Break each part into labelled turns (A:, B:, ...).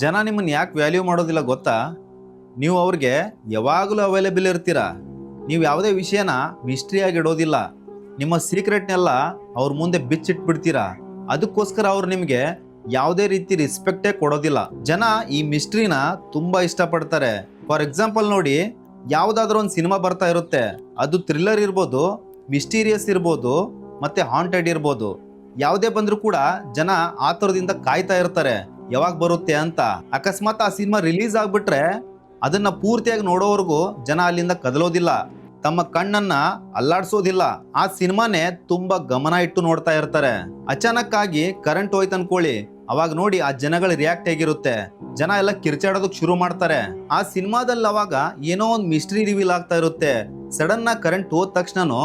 A: ಜನ ನಿಮ್ಮನ್ನು ಯಾಕೆ ವ್ಯಾಲ್ಯೂ ಮಾಡೋದಿಲ್ಲ ಗೊತ್ತಾ? ನೀವು ಅವ್ರಿಗೆ ಯಾವಾಗಲೂ ಅವೈಲೇಬಲ್ ಇರ್ತೀರಾ? ನೀವು ಯಾವುದೇ ವಿಷಯನ ಮಿಸ್ಟ್ರಿಯಾಗಿ ಇಡೋದಿಲ್ಲ. ನಿಮ್ಮ ಸೀಕ್ರೆಟ್ನೆಲ್ಲ ಅವ್ರ ಮುಂದೆ ಬಿಚ್ಚಿಟ್ಬಿಡ್ತೀರಾ? ಅದಕ್ಕೋಸ್ಕರ ಅವ್ರು ನಿಮಗೆ ಯಾವುದೇ ರೀತಿ ರೆಸ್ಪೆಕ್ಟೇ ಕೊಡೋದಿಲ್ಲ. ಜನ ಈ ಮಿಸ್ಟ್ರಿನ ತುಂಬ ಇಷ್ಟಪಡ್ತಾರೆ. ಫಾರ್ ಎಕ್ಸಾಂಪಲ್ ನೋಡಿ, ಯಾವುದಾದ್ರೂ ಒಂದು ಸಿನಿಮಾ ಬರ್ತಾ ಇರುತ್ತೆ. ಅದು ಥ್ರಿಲ್ಲರ್ ಇರ್ಬೋದು ಮಿಸ್ಟೀರಿಯಸ್ ಇರ್ಬೋದು, ಮತ್ತು ಹಾಂಟೆಡ್ ಇರ್ಬೋದು. ಯಾವುದೇ ಬಂದರೂ ಕೂಡ ಜನ ಆತುರದಿಂದ ಕಾಯ್ತಾ ಇರ್ತಾರೆ. ಯಾವಾಗ ಬರುತ್ತೆ ಅಂತ. ಅಕಸ್ಮಾತ್ ಆ ಸಿನಿಮಾ ರಿಲೀಸ್ ಆಗ್ಬಿಟ್ರೆ ಅದನ್ನ ಪೂರ್ತಿಯಾಗಿ ನೋಡೋವರೆಗೂ ಜನ ಅಲ್ಲಿಂದ ಕದಲೋದಿಲ್ಲ. ತಮ್ಮ ಕಣ್ಣನ್ನ ಅಲ್ಲಾಡ್ಸೋದಿಲ್ಲ. ಆ ಸಿನಿಮಾನೇ ತುಂಬಾ ಗಮನ ಇಟ್ಟು ನೋಡ್ತಾ ಇರ್ತಾರೆ. ಅಚಾನಕ್ ಆಗಿ ಕರೆಂಟ್ ಹೋಯ್ತು ಅನ್ಕೊಳ್ಳಿ ಅವಾಗ ನೋಡಿ ಆ ಜನಗಳ ರಿಯಾಕ್ಟ್ ಆಗಿರುತ್ತೆ ಜನ ಎಲ್ಲ ಕಿರ್ಚಾಡೋದಕ್ಕೆ ಶುರು ಮಾಡ್ತಾರೆ. ಆ ಸಿನಿಮಾದಲ್ಲಿ ಅವಾಗ ಏನೋ ಒಂದು ಮಿಸ್ಟ್ರಿ ರಿವೀಲ್ ಆಗ್ತಾ ಇರುತ್ತೆ. ಸಡನ್ ಕರೆಂಟ್ ಹೋದ ತಕ್ಷಣನೋ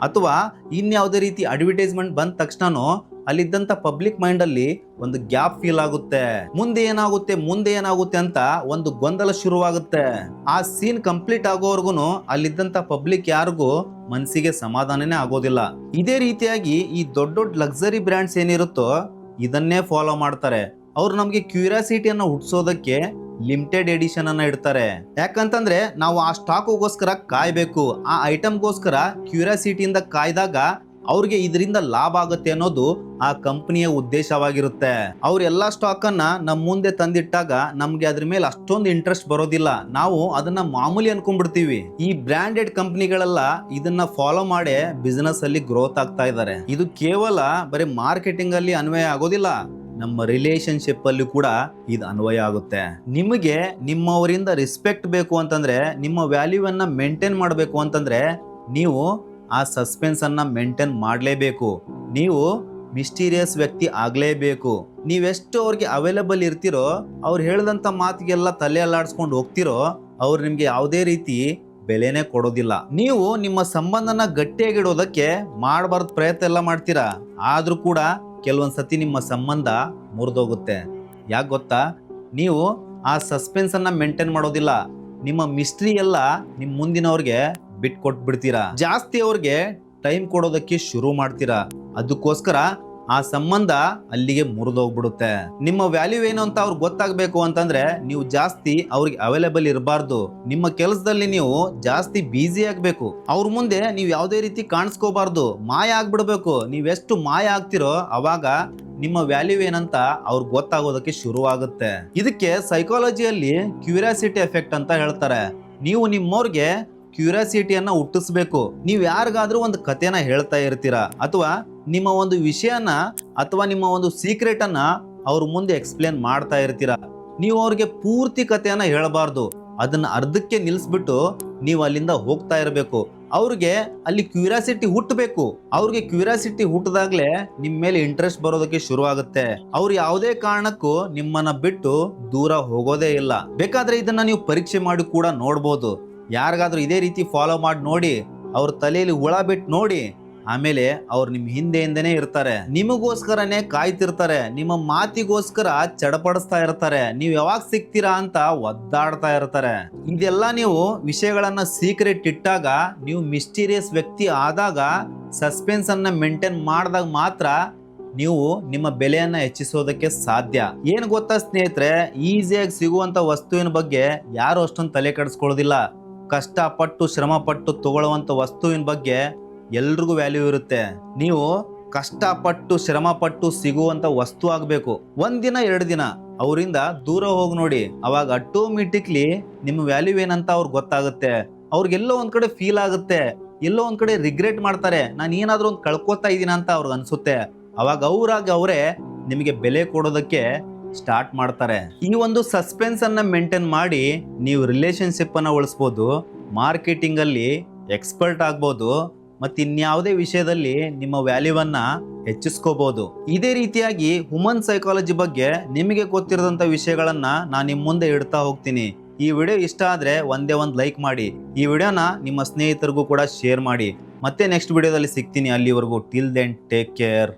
A: ಅಥವಾ ಇನ್ಯಾವುದೇ ರೀತಿ ಅಡ್ವರ್ಟೈಸ್ಮೆಂಟ್ ಬಂದ ತಕ್ಷಣನೋ ಅಲ್ಲಿದ್ದಂತ ಪಬ್ಲಿಕ್ ಮೈಂಡ್ ಅಲ್ಲಿ ಒಂದು ಗ್ಯಾಪ್ ಫೀಲ್ ಆಗುತ್ತೆ. ಮುಂದೆ ಏನಾಗುತ್ತೆ ಮುಂದೆ ಏನಾಗುತ್ತೆ ಅಂತ ಒಂದು ಗೊಂದಲ ಶುರುವಾಗುತ್ತೆ. ಆ ಸೀನ್ ಕಂಪ್ಲೀಟ್ ಆಗೋವರೆಗೂ ಅಲ್ಲಿದ್ದಂತ ಪಬ್ಲಿಕ್ ಯಾರಿಗೂ ಮನಸ್ಸಿಗೆ ಸಮಾಧಾನನೇ ಆಗೋದಿಲ್ಲ. ಇದೇ ರೀತಿಯಾಗಿ ಈ ದೊಡ್ಡ ದೊಡ್ಡ ಲಕ್ಸರಿ ಬ್ರ್ಯಾಂಡ್ಸ್ ಏನಿರುತ್ತೋ ಇದನ್ನೇ ಫಾಲೋ ಮಾಡ್ತಾರೆ. ಅವ್ರು ನಮಗೆ ಕ್ಯೂರಿಯಾಸಿಟಿಯನ್ನು ಹುಟ್ಟಿಸೋದಕ್ಕೆ ಲಿಮಿಟೆಡ್ ಎಡಿಷನ್ ಅನ್ನ ಇಡ್ತಾರೆ. ಯಾಕಂತಂದ್ರೆ ನಾವು ಆ ಸ್ಟಾಕ್ಗೋಸ್ಕರ ಕಾಯ್ಬೇಕು, ಆ ಐಟಮ್ಗೋಸ್ಕರ ಕ್ಯೂರಿಯಾಸಿಟಿಯಿಂದ ಕಾಯ್ದಾಗ ಅವ್ರಿಗೆ ಇದರಿಂದ ಲಾಭ ಆಗುತ್ತೆ ಅನ್ನೋದು ಆ ಕಂಪನಿಯ ಉದ್ದೇಶವಾಗಿರುತ್ತೆ. ಅವ್ರ ಎಲ್ಲಾ ಸ್ಟಾಕ್ ಅನ್ನ ನಮ್ಮ ಮುಂದೆ ತಂದಿಟ್ಟಾಗ ನಮ್ಗೆ ಅದ್ರ ಮೇಲೆ ಅಷ್ಟೊಂದು ಇಂಟ್ರೆಸ್ಟ್ ಬರೋದಿಲ್ಲ. ನಾವು ಅದನ್ನ ಮಾಮೂಲಿ ಅನ್ಕೊಂಡ್ಬಿಡ್ತೀವಿ. ಈ ಬ್ರಾಂಡೆಡ್ ಕಂಪನಿಗಳೆಲ್ಲ ಇದನ್ನ ಫಾಲೋ ಮಾಡೇ ಬಿಸಿನೆಸ್ ಅಲ್ಲಿ ಗ್ರೋತ್ ಆಗ್ತಾ ಇದ್ದಾರೆ ಇದು ಕೇವಲ ಬರೀ ಮಾರ್ಕೆಟಿಂಗ್ ಅಲ್ಲಿ ಅನ್ವಯ ಆಗೋದಿಲ್ಲ. ನಮ್ಮ ರಿಲೇಶನ್ಶಿಪ್ ಅಲ್ಲಿ ಕೂಡ ಇದು ಅನ್ವಯ ಆಗುತ್ತೆ. ನಿಮಗೆ ನಿಮ್ಮವರಿಂದ ರೆಸ್ಪೆಕ್ಟ್ ಬೇಕು ಅಂತಂದ್ರೆ, ನಿಮ್ಮ ವ್ಯಾಲ್ಯೂವನ್ನ ಮೇಂಟೈನ್ ಮಾಡಬೇಕು ಅಂತಂದ್ರೆ, ನೀವು ಆ ಸಸ್ಪೆನ್ಸ್ ಅನ್ನ ಮೇಂಟೈನ್ ಮಾಡಲೇಬೇಕು. ನೀವು ಮಿಸ್ಟೀರಿಯಸ್ ವ್ಯಕ್ತಿ ಆಗಲೇಬೇಕು. ನೀವೆಷ್ಟು ಅವ್ರಿಗೆ ಅವೈಲೇಬಲ್ ಇರ್ತೀರೋ, ಅವ್ರು ಹೇಳಿದಂಥ ಮಾತಿಗೆಲ್ಲ ತಲೆ ಅಲ್ಲಾಡಿಸ್ಕೊಂಡು ಹೋಗ್ತಿರೋ, ಅವ್ರು ನಿಮಗೆ ಯಾವುದೇ ರೀತಿ ಬೆಲೆನೇ ಕೊಡೋದಿಲ್ಲ. ನೀವು ನಿಮ್ಮ ಸಂಬಂಧನ ಗಟ್ಟಿಯಾಗಿಡೋದಕ್ಕೆ ಮಾಡಬಾರ್ದು ಪ್ರಯತ್ನ ಎಲ್ಲ ಮಾಡ್ತೀರಾ? ಆದ್ರೂ ಕೂಡ ಕೆಲವೊಂದ್ಸತಿ ನಿಮ್ಮ ಸಂಬಂಧ ಮುರಿದೋಗುತ್ತೆ. ಯಾಕೆ ಗೊತ್ತಾ? ನೀವು ಆ ಸಸ್ಪೆನ್ಸ್ ಅನ್ನ ಮೇಂಟೈನ್ ಮಾಡೋದಿಲ್ಲ. ನಿಮ್ಮ ಮಿಸ್ಟ್ರಿ ಎಲ್ಲ ನಿಮ್ಮ ಮುಂದಿನವ್ರಿಗೆ ಬಿಟ್ಕೊಟ್ಬಿಡ್ತೀರಾ ಜಾಸ್ತಿ ಅವ್ರಿಗೆ ಟೈಮ್ ಕೊಡೋದಕ್ಕೆ ಶುರು ಮಾಡ್ತೀರಾ? ಅದಕ್ಕೋಸ್ಕರ ಆ ಸಂಬಂಧ ಅಲ್ಲಿಗೆ ಮುರಿದೋಗ್ಬಿಡುತ್ತೆ. ನಿಮ್ಮ ವ್ಯಾಲ್ಯೂ ಏನು ಅಂತ ಅವ್ರಿಗೆ ಗೊತ್ತಾಗಬೇಕು ಅಂತಂದ್ರೆ ನೀವು ಜಾಸ್ತಿ ಅವ್ರಿಗೆ ಅವೈಲೇಬಲ್ ಇರಬಾರ್ದು. ನಿಮ್ಮ ಕೆಲಸದಲ್ಲಿ ನೀವು ಜಾಸ್ತಿ ಬ್ಯುಸಿ ಆಗಬೇಕು. ಅವ್ರ ಮುಂದೆ ನೀವು ಯಾವುದೇ ರೀತಿ ಕಾಣಿಸ್ಕೋಬಾರ್ದು. ಮಾಯ ಆಗ್ಬಿಡ್ಬೇಕು. ನೀವೆಷ್ಟು ಮಾಯ ಆಗ್ತಿರೋ ಅವಾಗ ನಿಮ್ಮ ವ್ಯಾಲ್ಯೂ ಏನಂತ ಅವ್ರಿಗೆ ಗೊತ್ತಾಗೋದಕ್ಕೆ ಶುರುವಾಗುತ್ತೆ. ಇದಕ್ಕೆ ಸೈಕಾಲಜಿಯಲ್ಲಿ ಕ್ಯೂರಿಯಾಸಿಟಿ ಎಫೆಕ್ಟ್ ಅಂತ ಹೇಳ್ತಾರೆ. ನೀವು ನಿಮ್ಮವ್ರಿಗೆ ಕ್ಯೂರಿಯಾಸಿಟಿಯನ್ನ ಹುಟ್ಟಿಸ್ಬೇಕು. ನೀವು ಯಾರಿಗಾದ್ರೂ ಒಂದು ಕಥೆನ ಹೇಳ್ತಾ ಇರ್ತೀರಾ? ಅಥವಾ ನಿಮ್ಮ ಒಂದು ವಿಷಯನ ಅಥವಾ ನಿಮ್ಮ ಒಂದು ಸೀಕ್ರೆಟ್ ಅನ್ನ ಅವ್ರ ಮುಂದೆ ಎಕ್ಸ್ಪ್ಲೇನ್ ಮಾಡ್ತಾ ಇರ್ತೀರಾ? ನೀವು ಅವ್ರಿಗೆ ಪೂರ್ತಿ ಕಥೆಯನ್ನ ಹೇಳಬಾರ್ದು. ಅದನ್ನ ಅರ್ಧಕ್ಕೆ ನಿಲ್ಲಿಸ್ಬಿಟ್ಟು ನೀವು ಅಲ್ಲಿಂದ ಹೋಗ್ತಾ ಇರಬೇಕು. ಅವ್ರಿಗೆ ಅಲ್ಲಿ ಕ್ಯೂರಿಯಾಸಿಟಿ ಹುಟ್ಟಬೇಕು ಅವ್ರಿಗೆ ಕ್ಯೂರಿಯಾಸಿಟಿ ಹುಟ್ಟಿದಾಗ್ಲೇ ನಿಮ್ಮ ಮೇಲೆ ಇಂಟ್ರೆಸ್ಟ್ ಬರೋದಕ್ಕೆ ಶುರು ಆಗುತ್ತೆ ಅವ್ರು ಯಾವುದೇ ಕಾರಣಕ್ಕೂ ನಿಮ್ಮನ್ನ ಬಿಟ್ಟು ದೂರ ಹೋಗೋದೇ ಇಲ್ಲ. ಬೇಕಾದ್ರೆ ಇದನ್ನ ನೀವು ಪರೀಕ್ಷೆ ಮಾಡಿ ಕೂಡ ನೋಡ್ಬೋದು. ಯಾರಿಗಾದ್ರೂ ಇದೇ ರೀತಿ ಫಾಲೋ ಮಾಡಿ ನೋಡಿ, ಅವ್ರ ತಲೆಯಲ್ಲಿ ಹುಳ ಬಿಟ್ಟು ನೋಡಿ, ಆಮೇಲೆ ಅವ್ರು ನಿಮ್ಮ ಹಿಂದೆಯಿಂದನೇ ಇರ್ತಾರೆ. ನಿಮಗೋಸ್ಕರನೇ ಕಾಯ್ತಿರ್ತಾರೆ. ನಿಮ್ಮ ಮಾತಿಗೋಸ್ಕರ ಚಡಪಡಿಸ್ತಾ ಇರ್ತಾರೆ. ನೀವು ಯಾವಾಗ ಸಿಗ್ತೀರಾ ಅಂತ ಒದ್ದಾಡ್ತಾ ಇರ್ತಾರೆ. ಇದೆಲ್ಲ ನೀವು ವಿಷಯಗಳನ್ನ ಸೀಕ್ರೆಟ್ ಇಟ್ಟಾಗ, ನೀವು ಮಿಸ್ಟೀರಿಯಸ್ ವ್ಯಕ್ತಿ ಆದಾಗ ಸಸ್ಪೆನ್ಸ್ ಅನ್ನ ಮೇಂಟೈನ್ ಮಾಡಿದಾಗ ಮಾತ್ರ ನೀವು ನಿಮ್ಮ ಬೆಲೆಯನ್ನ ಹೆಚ್ಚಿಸೋದಕ್ಕೆ ಸಾಧ್ಯ. ಏನು ಗೊತ್ತಾ ಸ್ನೇಹಿತರೆ ಈಸಿಯಾಗಿ ಸಿಗುವಂತ ವಸ್ತುವಿನ ಬಗ್ಗೆ ಯಾರು ಅಷ್ಟೊಂದು ತಲೆ ಕೆಡಿಸ್ಕೊಳ್ಳೋದಿಲ್ಲ. ಕಷ್ಟಪಟ್ಟು, ಶ್ರಮಪಟ್ಟು ತಗೊಳ್ಳುವಂತ ವಸ್ತುವಿನ ಬಗ್ಗೆ ಎಲ್ರಿಗೂ ವ್ಯಾಲ್ಯೂ ಇರುತ್ತೆ. ನೀವು ಕಷ್ಟಪಟ್ಟು, ಶ್ರಮಪಟ್ಟು ಸಿಗುವಂತ ವಸ್ತು ಆಗಬೇಕು. ಒಂದಿನ, ಎರಡು ದಿನ, ಅವರಿಂದ ದೂರ ಹೋಗಿ ನೋಡಿ. ಅವಾಗ ಆಟೋಮೆಟಿಕ್ಲಿ ನಿಮ್ಮ ವ್ಯಾಲ್ಯೂ ಏನಂತ ಅವ್ರಿಗೆ ಗೊತ್ತಾಗುತ್ತೆ. ಅವ್ರಿಗೆಲ್ಲೋ ಒಂದು ಕಡೆ ಫೀಲ್ ಆಗುತ್ತೆ. ಎಲ್ಲೋ ಒಂದು ಕಡೆ ರಿಗ್ರೆಟ್ ಮಾಡ್ತಾರೆ. ನಾನು ಏನಾದರೂ ಒಂದು ಕಳ್ಕೊತಾ ಇದೀನ ಅಂತ ಅವ್ರಿಗೆ ಅನಿಸುತ್ತೆ. ಅವಾಗ ಅವರಾಗಿ ಅವರೇ ನಿಮಗೆ ಬೆಲೆ ಕೊಡೋದಕ್ಕೆ ಸ್ಟಾರ್ಟ್ ಮಾಡ್ತಾರೆ. ಈ ಒಂದು ಸಸ್ಪೆನ್ಸ್ ಅನ್ನ ಮೇಂಟೈನ್ ಮಾಡಿ ನೀವು ರಿಲೇಶನ್ಶಿಪ್ ಅನ್ನ ಉಳಿಸ್ಬೋದು ಮಾರ್ಕೆಟಿಂಗ್ ಅಲ್ಲಿ ಎಕ್ಸ್ಪರ್ಟ್ ಆಗ್ಬೋದು, ಮತ್ತೆ ಇನ್ಯಾವುದೇ ವಿಷಯದಲ್ಲಿ ನಿಮ್ಮ ವ್ಯಾಲ್ಯೂವನ್ನ ಹೆಚ್ಚಿಸ್ಕೋಬಹುದು ಇದೇ ರೀತಿಯಾಗಿ ಹುಮನ್ ಸೈಕಾಲಜಿ ಬಗ್ಗೆ ನಿಮಗೆ ಗೊತ್ತಿರದಂತ ವಿಷಯಗಳನ್ನ ನಾನು ನಿಮ್ಮ ಮುಂದೆ ಇಡ್ತಾ ಹೋಗ್ತೀನಿ. ಈ ವಿಡಿಯೋ ಇಷ್ಟ ಆದ್ರೆ ಒಂದೇ ಒಂದು ಲೈಕ್ ಮಾಡಿ. ಈ ವಿಡಿಯೋನ ನಿಮ್ಮ ಸ್ನೇಹಿತರಿಗೂ ಕೂಡ ಶೇರ್ ಮಾಡಿ. ಮತ್ತೆ ನೆಕ್ಸ್ಟ್ ವಿಡಿಯೋದಲ್ಲಿ ಸಿಗ್ತೀನಿ ಅಲ್ಲಿವರೆಗೂ. Till then take care